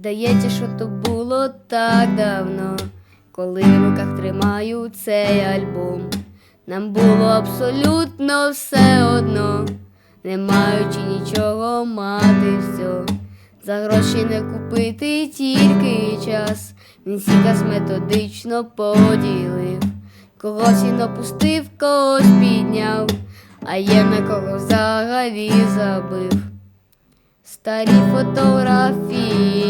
Здається, що то було так давно, коли в руках тримаю цей альбом. Нам було абсолютно все одно, не маючи нічого мати все. За гроші не купити тільки час. Він сікас методично поділив, когось він опустив, когось підняв, а є на кого взагалі забив. Старі фотографії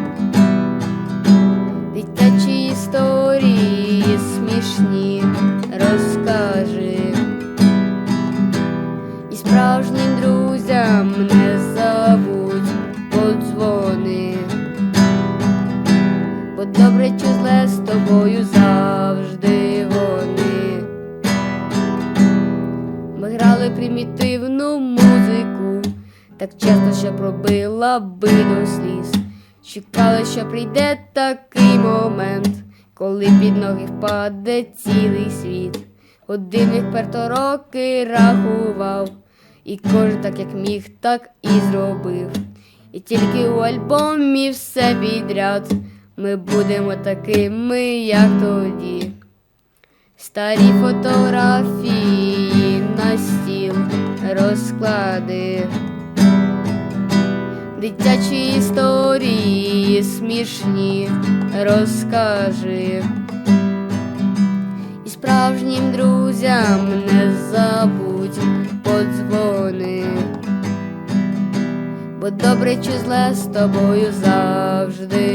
смішні розкажи, і справжнім друзям не забудь подзвони, бо добре чи зле з тобою завжди вони. Ми грали примітивну музику, так часто, що пробила би до сліз. Чекали, що прийде такий момент, коли під ноги впаде цілий світ. Годинник перто роки рахував, і кожен так як міг, так і зробив. І тільки у альбомі все підряд ми будемо такими, як тоді. Старі фотографії на стіл розклади, дитячі історії смішні розкажи, і справжнім друзям не забудь подзвони, бо добре чи зле з тобою завжди.